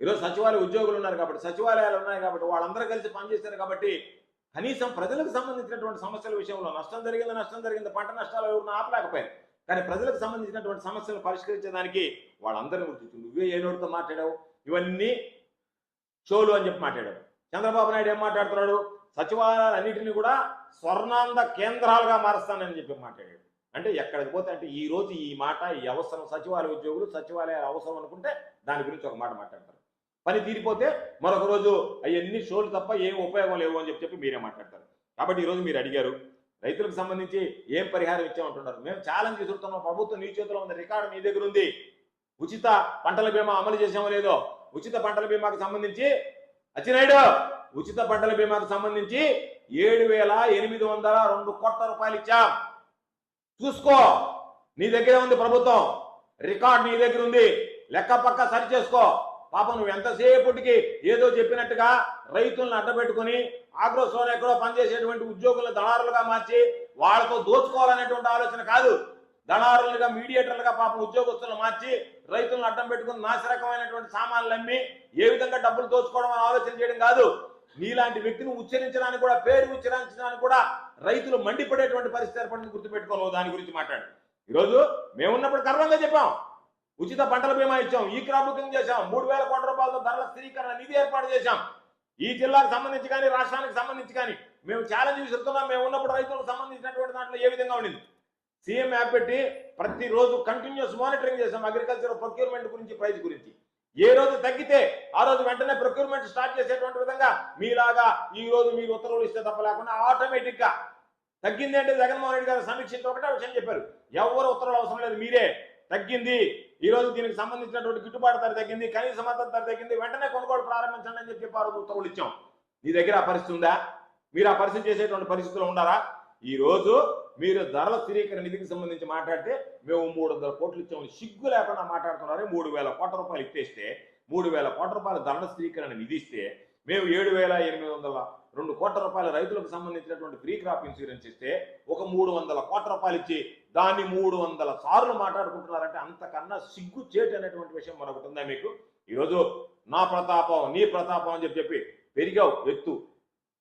ఈరోజు సచివాలయ ఉద్యోగులు ఉన్నారు కాబట్టి సచివాలయాలు ఉన్నాయి కాబట్టి వాళ్ళందరూ కలిసి పనిచేస్తారు కాబట్టి కనీసం ప్రజలకు సంబంధించినటువంటి సమస్యల విషయంలో నష్టం జరిగింది నష్టం జరిగింది పంట నష్టాలు ఎవరిని ఆపలేకపోయారు కానీ ప్రజలకు సంబంధించినటువంటి సమస్యలు పరిష్కరించడానికి వాళ్ళందరినీ గుర్తించు. నువ్వే ఏ నోటితో మాట్లాడావు? ఇవన్నీ షోలు అని చెప్పి మాట్లాడావు. చంద్రబాబు నాయుడు ఏం మాట్లాడుతున్నాడు? సచివాలయాలన్నింటినీ కూడా స్వర్ణాంధ కేంద్రాలుగా మారుస్తానని చెప్పి మాట్లాడాడు. అంటే ఎక్కడికి పోతే అంటే ఈ రోజు ఈ మాట ఈ అవసరం సచివాలయ ఉద్యోగులు సచివాలయాల అవసరం అనుకుంటే దాని గురించి ఒక మాట మాట్లాడతారు. పని తీరిపోతే మరొక రోజు అవన్నీ షోలు తప్ప ఏం ఉపయోగం లేవు అని చెప్పి చెప్పి మీరే మాట్లాడతారు. కాబట్టి ఈరోజు మీరు అడిగారు రైతులకు సంబంధించి ఏం పరిహారం ఇచ్చామంటున్నారు? మేము ఛాలెంజ్ చేస్తున్నాం ప్రభుత్వం నీ చేతిలో ఉంది రికార్డు మీ దగ్గర ఉంది. ఉచిత పంటల బీమా అమలు చేసామో లేదో ఉచిత పంటల బీమాకు సంబంధించి అచ్చినాయుడు ఉచిత పంటల బీమాకు సంబంధించి ఏడు వేల ఎనిమిది వందల రెండు కోట్ల రూపాయలు ఇచ్చాం. చూసుకో నీ దగ్గరే ఉంది ప్రభుత్వం రికార్డ్ నీ దగ్గర ఉంది. లెక్క పక్క సరి చేసుకో. పాపం నువ్వు ఎంతసేపటికి ఏదో చెప్పినట్టుగా రైతులను అడ్డబెట్టుకుని ఆగ్రోసోన్ ఎక్కడో పనిచేసేటువంటి ఉద్యోగులను దళారులుగా మార్చి వాళ్ళతో దోచుకోవాలనేటువంటి ఆలోచన కాదు. దళారులుగా మీడియేటర్లుగా పాపం ఉద్యోగస్తులను మార్చి రైతులను అడ్డం పెట్టుకుని నాశరకమైనటువంటి సామాన్లు అమ్మి ఏ విధంగా డబ్బులు దోచుకోవడం అని ఆలోచన చేయడం కాదు. నీలాంటి వ్యక్తిని ఉచ్చరించడానికి కూడా పేరు ఉచ్చరించడానికి కూడా రైతులు మండిపడేటువంటి పరిస్థితి ఏర్పడింది గుర్తుపెట్టుకోవాలి. దాని గురించి మాట్లాడు. ఈరోజు మేమున్నప్పుడు గర్వంగా చెప్పాం. ఉచిత పంటల బీమా ఇచ్చాం. ఈ క్రాప్ బుకింగ్ చేశాం. మూడు వేల కోట్ల రూపాయలతో ధరల స్థిరీకరణ నిధి ఏర్పాటు చేశాం. ఈ జిల్లాకు సంబంధించి కానీ రాష్ట్రానికి సంబంధించి కానీ మేము ఛాలెంజ్ విసురుతున్నాం. మేము ఉన్నప్పుడు రైతులకు సంబంధించినటువంటి దాంట్లో ఏ విధంగా ఉండింది? సీఎం యాప్ పెట్టి ప్రతిరోజు కంటిన్యూస్ మానిటరింగ్ చేశాం. అగ్రికల్చర్ ప్రొక్యూర్మెంట్ గురించి ప్రైస్ గురించి. ఏ రోజు తగ్గితే ఆ రోజు వెంటనే ప్రొక్యూర్మెంట్ స్టార్ట్ చేసేటువంటి విధంగా మీలాగా ఈ రోజు మీరు ఉత్తర్వులు ఇస్తే తప్ప లేకుండా ఆటోమేటిక్గా తగ్గింది అంటే జగన్మోహన్ రెడ్డి గారు సమీక్షించి ఒకటే విషయం చెప్పారు. ఎవరు ఉత్తర్వులు అవసరం లేదు. మీరే తగ్గింది. ఈ రోజు దీనికి సంబంధించినటువంటి గిట్టుబాటు ధర తగ్గింది కనీస మద్దతు ధర తగ్గింది వెంటనే కొనుగోలు ప్రారంభించండి అని చెప్పి వారు ఉత్తర్వులు ఇచ్చాం. నీ దగ్గర ఆ పరిస్థితి ఉందా? మీరు ఆ పరిస్థితి చేసేటువంటి పరిస్థితులు ఉన్నారా? ఈ రోజు మీరు ధరల స్థిరీకరణ నిధికి సంబంధించి మాట్లాడితే మేము మూడు వందల కోట్లు ఇచ్చాము సిగ్గు లేకుండా మాట్లాడుతున్నారే. మూడు వేల కోట్ల రూపాయలు ఇచ్చేస్తే మూడు వేల కోట్ల రూపాయల ధరల స్థిరీకరణ నిధిస్తే మేము ఏడు వేల ఎనిమిది వందల రెండు కోట్ల రూపాయల రైతులకు సంబంధించినటువంటి ఫ్రీ క్రాప్ ఇన్సూరెన్స్ ఇస్తే ఒక మూడు వందల కోట్ల రూపాయలు ఇచ్చి దాన్ని మూడు వందల సార్లు మాట్లాడుకుంటున్నారంటే అంతకన్నా సిగ్గు చేటు అనేటువంటి విషయం మరొకటి ఉందా మీకు? ఈరోజు నా ప్రతాపం నీ ప్రతాపం అని చెప్పి చెప్పి పెరిగావు ఎత్తు.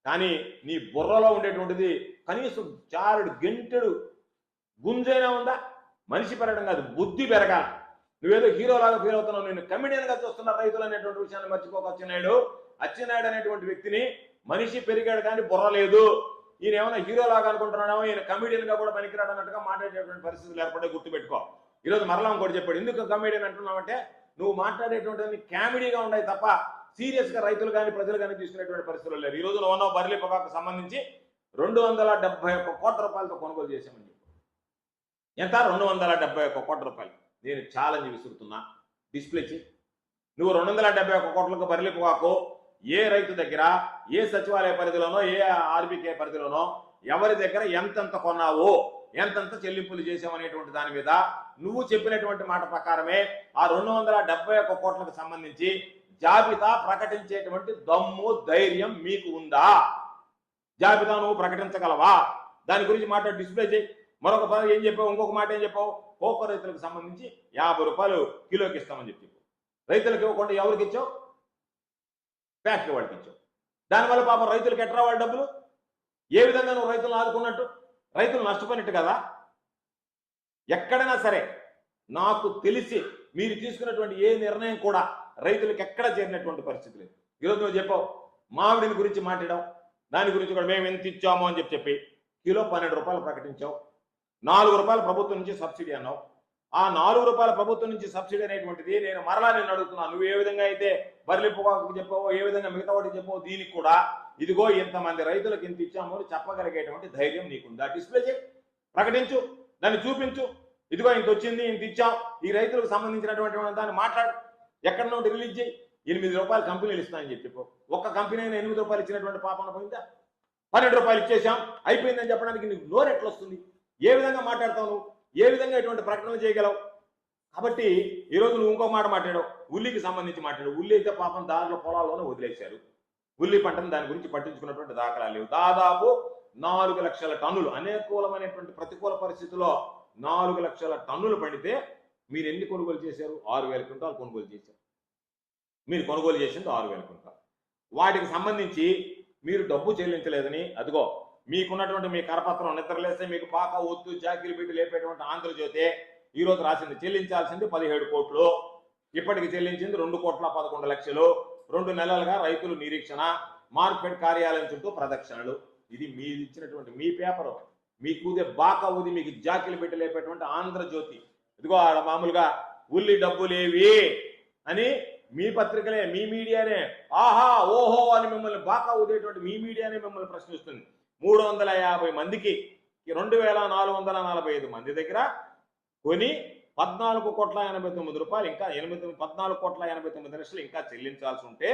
కానీ నీ బుర్రలో ఉండేటువంటిది కనీసం చారుడు గెంటెడు గుంజైనా ఉందా? మనిషి పెరగడం కాదు బుద్ధి పెరగాలి. నువ్వేదో హీరోలాగా ఫీల్ అవుతున్నావు నేను కమిడియన్గా చూస్తున్న రైతులు అనేటువంటి విషయాన్ని మర్చిపోక అచ్చెన్నాయుడు. అచ్చెన్నాయుడు అనేటువంటి వ్యక్తిని మనిషి పెరిగాడు కానీ బుర్ర లేదు. ఈయన ఏమైనా హీరోలాగా అనుకుంటున్నాడేమో ఈయన కమిడియన్గా కూడా పనికిరాడు అన్నట్టుగా మాట్లాడేటువంటి పరిస్థితులు ఏర్పడే గుర్తుపెట్టుకో. ఈరోజు మరలా ఇంకోటి చెప్పాడు ఎందుకు కమీడియన్ అంటున్నామంటే నువ్వు మాట్లాడేటువంటి కామెడీగా ఉన్నాయి తప్ప సీరియస్గా రైతులు కానీ ప్రజలు కానీ తీసుకునేటువంటి పరిస్థితులు లేరు. ఈ రోజు ఉన్న బర్లీ పొగాకు సంబంధించి రెండు వందల డెబ్బై ఒక్క కోట్ల రూపాయలతో కొనుగోలు చేశామని చెప్పి ఎంత? రెండు వందల డెబ్బై ఒక్క కోట్ల రూపాయలు. నేను ఛాలెంజ్ విసురుతున్నా. డిస్ప్లే చేయి నువ్వు రెండు వందల డెబ్బై ఒక్క కోట్లకు బర్లీ పొగాకు ఏ రైతు దగ్గర ఏ సచివాలయ పరిధిలోనో ఏ ఆర్బీకే పరిధిలోనో ఎవరి దగ్గర ఎంతెంత కొన్నావో ఎంతెంత చెల్లింపులు చేసామనేటువంటి దాని మీద నువ్వు చెప్పినటువంటి మాట ప్రకారమే ఆ రెండు వందల డెబ్బై ఒక్క కోట్లకు సంబంధించి జాబితా ప్రకటించేటువంటి దమ్ము ధైర్యం మీకు ఉందా? జాబితా నువ్వు ప్రకటించగలవా? దాని గురించి మాట డిస్ప్లే చేయి. మరొక పని ఏం చెప్పావు? ఇంకొక మాట ఏం చెప్పావు? కోకో రైతులకు సంబంధించి యాభై రూపాయలు కిలోకి ఇస్తామని చెప్పి. రైతులకు ఇవ్వకుండా ఎవరికి ఇచ్చావు? ఫ్యాక్టరీ వాళ్ళకి ఇచ్చావు దానివల్ల పాపం రైతులకు ఎట్రా వాళ్ళ డబ్బులు? ఏ విధంగా నువ్వు రైతులను ఆదుకున్నట్టు? రైతులు నష్టపోయినట్టు కదా? ఎక్కడైనా సరే నాకు తెలిసి మీరు తీసుకున్నటువంటి ఏ నిర్ణయం కూడా రైతులకు ఎక్కడ చేరినటువంటి పరిస్థితి లేదు. ఈరోజు నువ్వు చెప్పావు మామిడిని గురించి మాట్లాడావు దాని గురించి కూడా మేము ఎంత ఇచ్చాము అని చెప్పి చెప్పి కిలో పన్నెండు రూపాయలు ప్రకటించావు నాలుగు రూపాయలు ప్రభుత్వం నుంచి సబ్సిడీ అన్నావు ఆ నాలుగు రూపాయల ప్రభుత్వం నుంచి సబ్సిడీ అనేటువంటిది నేను మరలా నేను అడుగుతున్నాను నువ్వు ఏ విధంగా అయితే బర్లి పొగాకు చెప్పావో ఏ విధంగా మిగతా వాటికి చెప్పావో దీనికి కూడా ఇదిగో ఇంతమంది రైతులకు ఇంత ఇచ్చాము అని చెప్పగలిగేటువంటి ధైర్యం నీకుందా? డిస్ప్లే చేయి ప్రకటించు. దాన్ని చూపించు. ఇదిగో ఇంత వచ్చింది ఇంత ఇచ్చాం. ఈ రైతులకు సంబంధించినటువంటి దాన్ని మాట్లాడు. ఎక్కడ నుండి రిలీజ్ చేయి ఎనిమిది రూపాయలు కంపెనీలు ఇస్తానని చెప్పి ఒక్క కంపెనీ అయినా ఎనిమిది రూపాయలు ఇచ్చినటువంటి పాపన పోయిందా? పన్నెండు రూపాయలు ఇచ్చేసాం అయిపోయిందని చెప్పడానికి నీకు నోరు ఎట్లా వస్తుంది ఏ విధంగా మాట్లాడతావు నువ్వు? ఏ విధంగా ఇటువంటి ప్రకటనలు చేయగలవు? కాబట్టి ఈరోజు నువ్వు ఇంకో మాట మాట్లాడావు. ఉల్లికి సంబంధించి మాట్లాడు ఉల్లి అయితే పాపం దారిలో పొలాల్లోనే వదిలేశారు. ఉల్లి పంటను దాని గురించి పట్టించుకున్నటువంటి దాఖలాలు లేవు. దాదాపు నాలుగు లక్షల టన్నులు అనేకూలమైనటువంటి ప్రతికూల పరిస్థితుల్లో నాలుగు లక్షల టన్నులు పండితే మీరు ఎన్ని కొనుగోలు చేశారు? ఆరు వేల క్వింటాలు కొనుగోలు చేశారు. మీరు కొనుగోలు చేసింది ఆరు వేల క్వింటాలు. వాటికి సంబంధించి మీరు డబ్బు చెల్లించలేదని అదిగో మీకున్నటువంటి మీ కరపత్రం నిద్రలేస్తే మీకు పాక ఒత్తు జాకిరి బిడ్డు లేపేటువంటి ఆంధ్రజ్యోతి ఈరోజు రాసింది చెల్లించాల్సింది పదిహేడు కోట్లు. ఇప్పటికి చెల్లించింది రెండు కోట్ల పదకొండు లక్షలు. రెండు నెలలుగా రైతులు నిరీక్షణ మార్కెట్ కార్యాలయం చుట్టూ ప్రదక్షిణలు. ఇది మీరు ఇచ్చినటువంటి మీ పేపరు. మీకు ఊదే బాకా ఊది మీకు జాకిలు పెట్టి లేపేటువంటి ఆంధ్రజ్యోతి. ఇదిగో ఆడ మామూలుగా ఉల్లి డబ్బులేవి అని మీ పత్రికలే మీ మీడియానే. ఆహా ఓహో అని మిమ్మల్ని బాకా ఊదేటువంటి మీ మీడియానే మిమ్మల్ని ప్రశ్నిస్తుంది. మూడు వందల యాభై మందికి రెండు వేల నాలుగు వందల నలభై ఐదు మంది దగ్గర కొని పద్నాలుగు కోట్ల ఎనభై తొమ్మిది రూపాయలు ఇంకా ఎనిమిది పద్నాలుగు కోట్ల ఎనభై తొమ్మిది లక్షలు ఇంకా చెల్లించాల్సి ఉంటే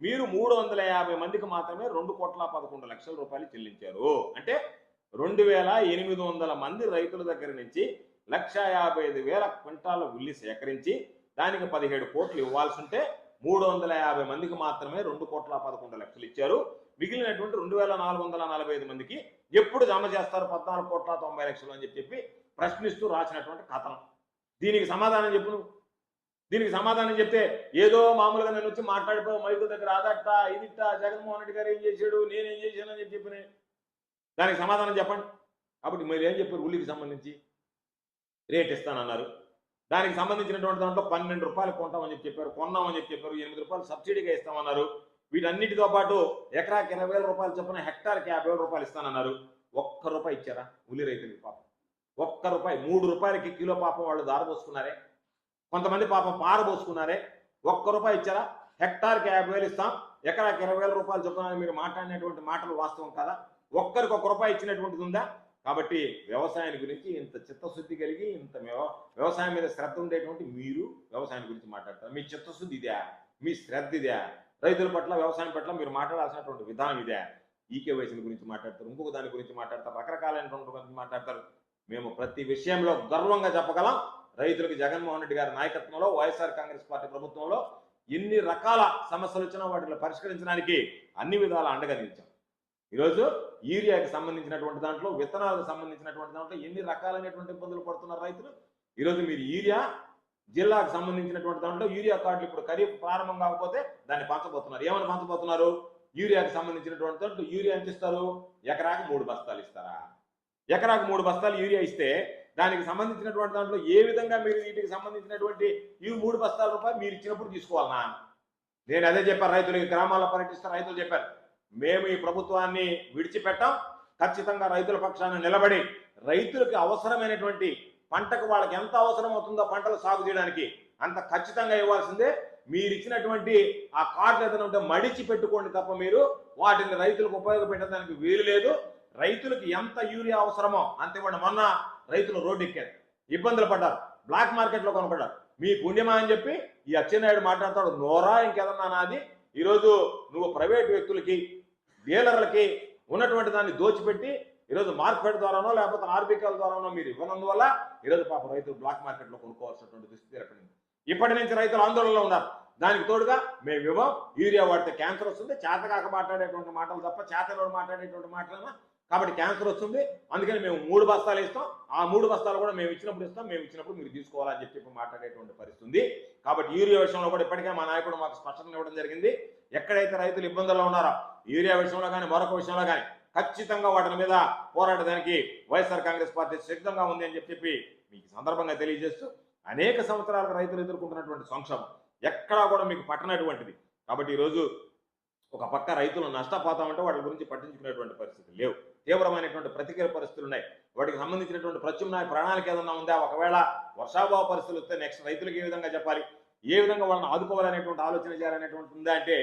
మీరు మూడు వందల యాభై మందికి మాత్రమే రెండు కోట్ల పదకొండు లక్షల రూపాయలు చెల్లించారు. అంటే రెండు వేల ఎనిమిది వందల మంది రైతుల దగ్గర నుంచి లక్ష యాభై ఐదు వేల క్వింటాల ఉల్లి సేకరించి దానికి పదిహేడు కోట్లు ఇవ్వాల్సి ఉంటే మూడు వందల యాభై మందికి మాత్రమే రెండు కోట్ల పదకొండు లక్షలు ఇచ్చారు. మిగిలినటువంటి రెండు వేల నాలుగు వందల నలభై ఐదు మందికి ఎప్పుడు జమ చేస్తారు? పద్నాలుగు కోట్ల తొంభై లక్షలు అని చెప్పి చెప్పి ప్రశ్నిస్తూ రాసినటువంటి కథనం. దీనికి సమాధానం చెప్పు నువ్వు. దీనికి సమాధానం చెప్తే ఏదో మామూలుగా నేను వచ్చి మాట్లాడిపో మైకు దగ్గర అదట్ట ఇదిట్ట జగన్మోహన్ రెడ్డి గారు ఏం చేశాడు నేనేం చేశాను అని చెప్పి చెప్పిన దానికి సమాధానం చెప్పండి. కాబట్టి మీరు ఏం చెప్పారు? ఉల్లికి సంబంధించి రేట్ ఇస్తానన్నారు. దానికి సంబంధించినటువంటి దాంట్లో పన్నెండు రూపాయలు కొంటామని చెప్పి చెప్పారు. కొన్నామని చెప్పి చెప్పారు. ఎనిమిది రూపాయలు సబ్సిడీగా ఇస్తామన్నారు. వీటన్నిటితో పాటు ఎకరాకి ఇరవై వేల రూపాయలు చొప్పున హెక్టార్కి యాభై వేల రూపాయలు ఇస్తానన్నారు. ఒక్క రూపాయి ఇచ్చారా? ఉల్లి రైతులకి పాపం. ఒక్క రూపాయి మూడు రూపాయలకి కిలో పాపం వాళ్ళు దారబోసుకున్నారే కొంతమంది పాపం పారబోసుకున్నారే ఒక్క రూపాయి ఇచ్చారా? హెక్టార్కి యాభై వేలు ఇస్తాం. ఎకరాకి ఇరవై వేల రూపాయలు చొప్పున మీరు మాట్లాడినటువంటి మాటలు వాస్తవం కదా? ఒక్కరికి ఒక్క రూపాయి ఇచ్చినటువంటిది ఉందా? కాబట్టి వ్యవసాయాన్ని గురించి ఇంత చిత్తశుద్ధి కలిగి ఇంత వ్యవసాయం మీద శ్రద్ధ ఉండేటువంటి మీరు వ్యవసాయం గురించి మాట్లాడతారు? మీ చిత్తశుద్ధి ఇదే మీ శ్రద్ధ ఇదే? రైతుల పట్ల వ్యవసాయం పట్ల మీరు మాట్లాడాల్సినటువంటి విధానం ఇదే. ఈకేవైసీల గురించి మాట్లాడతారు ఇంకొక దాని గురించి మాట్లాడతారు రకరకాలైనటువంటి గురించి మాట్లాడతారు. మేము ప్రతి విషయంలో గర్వంగా చెప్పగలం. రైతులకు జగన్మోహన్ రెడ్డి గారి నాయకత్వంలో వైఎస్ఆర్ కాంగ్రెస్ పార్టీ ప్రభుత్వంలో ఎన్ని రకాల సమస్యలు వచ్చినా వాటిని పరిష్కరించడానికి అన్ని విధాల అండగా నిలిచాం. ఈరోజు యూరియాకి సంబంధించినటువంటి దాంట్లో విత్తనాలకు సంబంధించినటువంటి దాంట్లో ఎన్ని రకాలైనటువంటి ఇబ్బందులు పడుతున్నారు రైతులు? ఈరోజు మీరు యూరియా జిల్లాకు సంబంధించినటువంటి దాంట్లో యూరియా కార్డులు ఇప్పుడు ఖరీఫ్ ప్రారంభం కాకపోతే దాన్ని పంచబోతున్నారు. ఏమని పంచబోతున్నారు? యూరియాకి సంబంధించినటువంటి దాంట్లో యూరియా ఎంత ఇస్తారు? ఎకరాకి మూడు బస్తాలు ఇస్తారా? ఎకరాకు మూడు బస్తాలు యూరియా ఇస్తే దానికి సంబంధించినటువంటి దాంట్లో ఏ విధంగా మీరు వీటికి సంబంధించినటువంటి ఈ మూడు బస్తాల రూపాయలు మీరు ఇచ్చినప్పుడు తీసుకోవాలన్నా నేను అదే చెప్పాను రైతులకి గ్రామాల్లో పర్యటిస్తే రైతులు చెప్పారు మేము ఈ ప్రభుత్వాన్ని విడిచిపెట్టాం ఖచ్చితంగా రైతుల పక్షాన నిలబడి రైతులకు అవసరమైనటువంటి పంటకు వాళ్ళకి ఎంత అవసరం అవుతుందో పంటలు సాగు చేయడానికి అంత ఖచ్చితంగా ఇవ్వాల్సిందే. మీరు ఇచ్చినటువంటి ఆ కార్డులు ఏదైనా ఉంటే మడిచి పెట్టుకోండి తప్ప మీరు. వాటిని రైతులకు ఉపయోగపెట్టడానికి వీలు లేదు. రైతులకు ఎంత యూరియా అవసరమో అంత ఇవ్వండి. మొన్న రైతులు రోడ్డు ఎక్కారు. ఇబ్బందులు పడ్డారు. బ్లాక్ మార్కెట్లో కొనపడ్డారు మీ పుణ్యమా అని చెప్పి ఈ అచ్చెన్నాయుడు మాట్లాడతాడు. నోరా ఇంకేదన్నా నాది. ఈరోజు నువ్వు ప్రైవేట్ వ్యక్తులకి డీలర్లకి ఉన్నటువంటి దాన్ని దోచిపెట్టి ఈరోజు మార్కెట్ ద్వారానో లేకపోతే ఆర్బికల్ ద్వారానో మీరు ఇవ్వనందువల్ల ఈరోజు పాప రైతులు బ్లాక్ మార్కెట్లో కొనుక్కోవాల్సినటువంటి దుస్థితి ఏర్పడింది. ఇప్పటి నుంచి రైతులు ఆందోళనలో ఉన్నారు. దానికి తోడుగా మేము ఇవ్వం. యూరియా వాడితే క్యాన్సర్ వస్తుంది. చేతకాక మాట్లాడేటువంటి మాటలు తప్ప చేతలోడు మాట్లాడేటువంటి మాటలన్నా కాబట్టి క్యాన్సర్ వస్తుంది. అందుకని మేము మూడు బస్తాలు ఇస్తాం. ఆ మూడు బస్తాలు కూడా మేము ఇచ్చినప్పుడు ఇస్తాం. మేము ఇచ్చినప్పుడు మీరు తీసుకోవాలని చెప్పి చెప్పి మాట్లాడేటువంటి పరిస్థితి కాబట్టి యూరియా విషయంలో కూడా ఇప్పటికే మా నాయకుడు మాకు స్పష్టంగా ఇవ్వడం జరిగింది. ఎక్కడైతే రైతులు ఇబ్బందుల్లో ఉన్నారో యూరియా విషయంలో కానీ మరొక విషయంలో కానీ ఖచ్చితంగా వాటి మీద పోరాడడానికి వైఎస్ఆర్ కాంగ్రెస్ పార్టీ సిద్ధంగా ఉంది అని చెప్పి మీకు సందర్భంగా తెలియజేస్తూ అనేక సంవత్సరాలకు రైతులు ఎదుర్కొంటున్నటువంటి సంక్షోభం ఎక్కడా కూడా మీకు పట్టనటువంటిది. కాబట్టి ఈరోజు ఒక పక్క రైతులు నష్టపోతామంటే వాటి గురించి పట్టించుకునేటువంటి పరిస్థితి లేవు. తీవ్రమైనటువంటి ప్రతికూల పరిస్థితులు ఉన్నాయి. వాటికి సంబంధించినటువంటి ప్రత్యుమ్నాయ ప్రణాళిక ఏదన్నా ఉందా? ఒకవేళ వర్షాభావ పరిస్థితులు వస్తే నెక్స్ట్ రైతులకు ఏ విధంగా చెప్పాలి? ఏ విధంగా వాళ్ళని ఆదుకోవాలనేటువంటి ఆలోచన చేయాలనేటువంటి ఉందా అంటే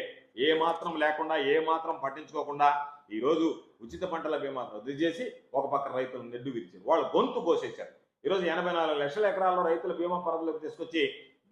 ఏ మాత్రం లేకుండా ఏ మాత్రం పట్టించుకోకుండా ఈరోజు ఉచిత పంటల బీమా రద్దు చేసి ఒక పక్క రైతులను నెడ్డు విరిచారు. వాళ్ళు గొంతు కోసేశారు. ఈరోజు ఎనభై నాలుగు లక్షల ఎకరాల్లో రైతుల బీమా పరిధిలోకి తీసుకొచ్చి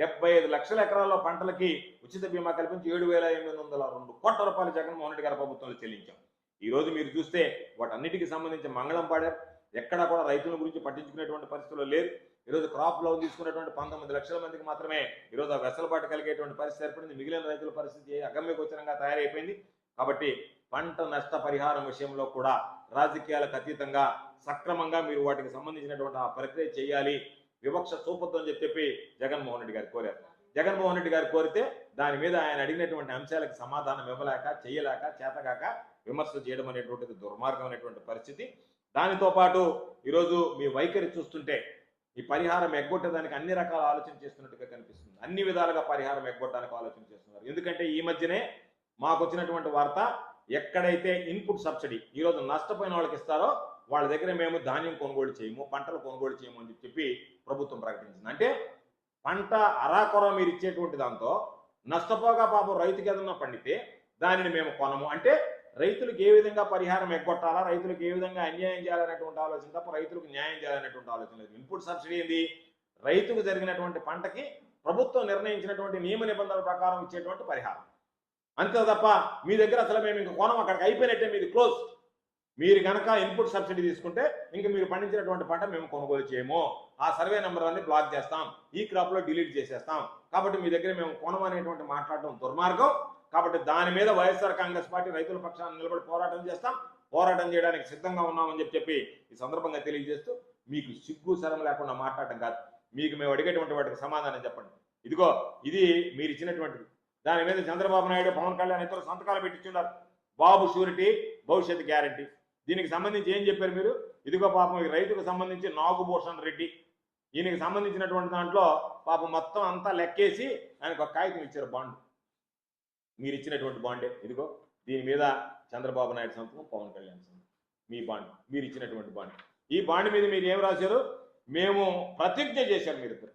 డెబ్బై ఐదు లక్షల ఎకరాల్లో పంటలకి ఉచిత బీమా కల్పించి ఏడు వేల ఎనిమిది వందల రెండు కోట్ల రూపాయలు జగన్మోహన్ రెడ్డి గారి ప్రభుత్వంలో చెల్లించాం. ఈరోజు మీరు చూస్తే వాటన్నిటికీ సంబంధించి మంగళం పాడారు. ఎక్కడా కూడా రైతుల గురించి పట్టించుకునేటువంటి పరిస్థితుల్లో లేదు ఈరోజు క్రాప్ లోన్ తీసుకున్నటువంటి పంతొమ్మిది లక్షల మందికి మాత్రమే ఈరోజు ఆ వెసలుబాటు కలిగేటువంటి పరిస్థితి ఏర్పడింది. మిగిలిన రైతుల పరిస్థితి అగమ్యగోచరంగా తయారైపోయింది. కాబట్టి పంట నష్ట పరిహారం విషయంలో కూడా రాజకీయాలకు అతీతంగా సక్రమంగా మీరు వాటికి సంబంధించినటువంటి ఆ ప్రక్రియ చేయాలి. వివక్ష చూపొద్దు అని చెప్పి జగన్మోహన్ రెడ్డి గారు కోరారు. జగన్మోహన్ రెడ్డి గారు కోరితే దాని మీద ఆయన అడిగినటువంటి అంశాలకు సమాధానం ఇవ్వలేక చేయలేక చేతగాక విమర్శలు చేయడం అనేటువంటిది దుర్మార్గమైనటువంటి పరిస్థితి. దానితో పాటు ఈరోజు మీ వైఖరి చూస్తుంటే ఈ పరిహారం ఎగ్గొట్టడానికి అన్ని రకాల ఆలోచన చేస్తున్నట్టుగా కనిపిస్తుంది. అన్ని విధాలుగా పరిహారం ఎగ్గొట్టడానికి ఆలోచన చేస్తున్నారు. ఎందుకంటే ఈ మధ్యనే మాకు వచ్చినటువంటి వార్త ఎక్కడైతే ఇన్పుట్ సబ్సిడీ ఈరోజు నష్టపోయిన వాళ్ళకి ఇస్తారో వాళ్ళ దగ్గర మేము ధాన్యం కొనుగోలు చేయము పంటలు కొనుగోలు చేయము అని చెప్పి ప్రభుత్వం ప్రకటించింది. అంటే పంట అరాకొర మీరు ఇచ్చేటువంటి దాంతో నష్టపోగా పాపం రైతుకి ఏదన్నా పండితే దానిని మేము కొనము. అంటే రైతులకు ఏ విధంగా పరిహారం ఎగ్గొట్టాలా రైతులకు ఏ విధంగా అన్యాయం చేయాలనేటువంటి ఆలోచన తప్ప రైతులకు న్యాయం చేయాలనేటువంటి ఆలోచన లేదు. ఇన్పుట్ సబ్సిడీ ఏంది? రైతుకు జరిగినటువంటి పంటకి ప్రభుత్వం నిర్ణయించినటువంటి నియమ నిబంధనల ప్రకారం ఇచ్చేటువంటి పరిహారం. అంతే తప్ప మీ దగ్గర అసలు మేము ఇంక కోణం అక్కడికి అయిపోయినట్టే మీది క్లోజ్. మీరు కనుక ఇన్పుట్ సబ్సిడీ తీసుకుంటే ఇంక మీరు పండించినటువంటి పంట మేము కొనుగోలు చేయము. ఆ సర్వే నెంబర్ అన్ని బ్లాక్ చేస్తాం. ఈ క్రాప్లో డిలీట్ చేసేస్తాం. కాబట్టి మీ దగ్గర మేము కొనం అనేటువంటి మాట్లాడడం దుర్మార్గం. కాబట్టి దాని మీద వైఎస్ఆర్ కాంగ్రెస్ పార్టీ రైతుల పక్షాన్ని నిలబడి పోరాటం చేస్తాం. పోరాటం చేయడానికి సిద్ధంగా ఉన్నామని చెప్పి చెప్పి ఈ సందర్భంగా తెలియజేస్తూ మీకు సిగ్గు శరం లేకుండా మాట్లాడటం కాదు. మీకు మేము అడిగేటువంటి వాటికి సమాధానం చెప్పండి. ఇదిగో ఇది మీరు ఇచ్చినటువంటిది దాని మీద చంద్రబాబు నాయుడు పవన్ కళ్యాణ్ ఇద్దరు సంతకాలు పెట్టించున్నారు బాబు షూరిటీ భవిష్యత్ గ్యారంటీ. దీనికి సంబంధించి ఏం చెప్పారు మీరు? ఇదిగో పాపం ఈ రైతుకు సంబంధించి నాగుభూషణ్ రెడ్డి. ఈయనకి సంబంధించినటువంటి దాంట్లో పాపం మొత్తం అంతా లెక్కేసి ఆయనకు ఒక కాగితం ఇచ్చారు బాండ్. మీరు ఇచ్చినటువంటి బాండే. ఇదిగో దీని మీద చంద్రబాబు నాయుడు సంతకం పవన్ కళ్యాణ్ సంతకం. మీ బాండ్ మీరు ఇచ్చినటువంటి బాండ్. ఈ బాండ్ మీద మీరు ఏం రాశారు? మేము ప్రతిజ్ఞ చేశారు మీరు ఇద్దరు.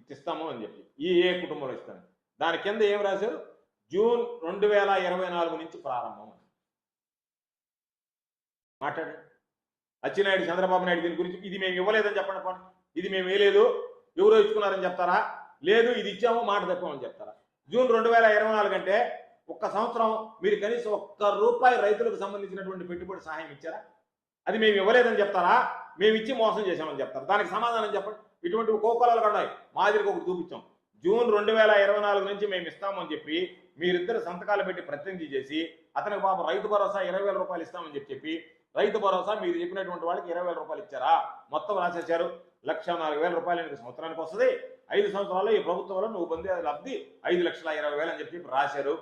ఇచ్చిస్తాము అని చెప్పి. ఈ ఏ కుటుంబంలో ఇస్తాను? దాని కింద ఏం రాశారు? జూన్ రెండు వేల ఇరవై నాలుగు నుంచి ప్రారంభం అని. మాట్లాడండి. అచ్చినాయుడు చంద్రబాబు నాయుడు దీని గురించి ఇది మేము ఇవ్వలేదని చెప్పండి పోనీ ఇది మేము వేయలేదు. ఎవరో ఇచ్చుకున్నారని చెప్తారా? లేదు ఇది ఇచ్చాము మాట తప్పామని చెప్తారా? జూన్ రెండు వేల ఇరవై నాలుగు అంటే ఒక్క సంవత్సరం మీరు కనీసం ఒక్క రూపాయి రైతులకు సంబంధించినటువంటి పెట్టుబడి సహాయం ఇచ్చారా? అది మేము ఇవ్వలేదని చెప్తారా? మేము ఇచ్చి మోసం చేశామని చెప్తారు? దానికి సమాధానం చెప్పండి. ఇటువంటి కోకోలాలు కూడా ఉన్నాయి. మాదిరికి ఒకటి చూపించాం. జూన్ రెండు వేల ఇరవై నాలుగు నుంచి మేము ఇస్తామని చెప్పి మీరిద్దరు సంతకాలు పెట్టి ప్రతినిధి చేసి అతనికి పాప రైతు భరోసా ఇరవై వేల రూపాయలు ఇస్తామని చెప్పి చెప్పి రైతు భరోసా మీరు చెప్పినటువంటి వాళ్ళకి ఇరవై వేల రూపాయలు ఇచ్చారా? మొత్తం రాసేశారు. లక్ష నాలుగు వేల రూపాయలు నీకు సంవత్సరానికి వస్తుంది. ఐదు సంవత్సరాల్లో ఈ ప్రభుత్వంలో నువ్వు పొందే లబ్ధి ఐదు లక్షల ఇరవై వేలు అని చెప్పి రాశారు.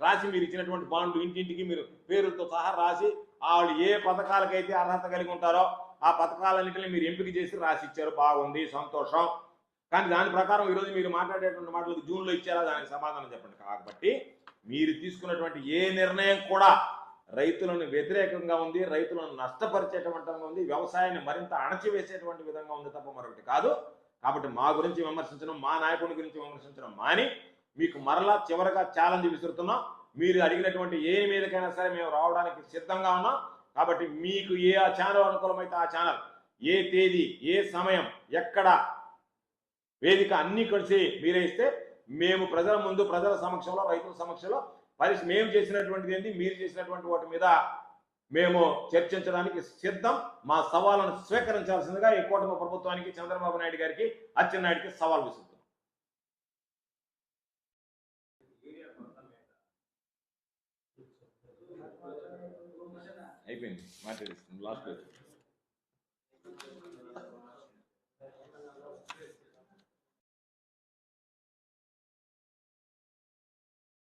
రాసి మీరు ఇచ్చినటువంటి బాండ్లు ఇంటింటికి మీరు పేరుతో సహా రాసి వాళ్ళు ఏ పథకాలకైతే అర్హత కలిగి ఉంటారో ఆ పథకాలన్నింటినీ మీరు ఎంపిక చేసి రాసి ఇచ్చారు బాగుంది సంతోషం. కానీ దాని ప్రకారం ఈరోజు మీరు మాట్లాడేటువంటి మాటలకు జూన్లో ఇచ్చారా? దానికి సమాధానం చెప్పండి. కాబట్టి మీరు తీసుకున్నటువంటి ఏ నిర్ణయం కూడా రైతులను వ్యతిరేకంగా ఉంది రైతులను నష్టపరిచేటువంటి ఉంది వ్యవసాయాన్ని మరింత అణచివేసేటువంటి విధంగా ఉంది తప్ప మరొకటి కాదు. కాబట్టి మా గురించి విమర్శించడం మా నాయకుడి గురించి విమర్శించడం మాని మీకు మరలా చివరగా ఛాలెంజ్ విసురుతున్నాం. మీరు అడిగినటువంటి ఏ మీదకైనా సరే మేము రావడానికి సిద్ధంగా ఉన్నాం. కాబట్టి మీకు ఏ ఆ ఛానల్ అనుకూలమైతే ఆ ఛానల్ ఏ తేదీ ఏ సమయం ఎక్కడ వేదిక అన్ని కలిసి మీరే ఇస్తే మేము ప్రజల ముందు ప్రజల సమక్షంలో రైతుల సమక్షంలో పరిస్థితి మేము చేసినటువంటిది ఏంటి? మీరు చేసినటువంటి వాటి మీద మేము చర్చించడానికి సిద్ధం. మా సవాళ్ళను స్వీకరించాల్సిందిగా ఈ కూటమి ప్రభుత్వానికి చంద్రబాబు నాయుడు గారికి అచ్చెన్నాయుడికి సవాల్ విసురుతున్నాం. అయిపోయింది. మాట్లాడి లాస్ట్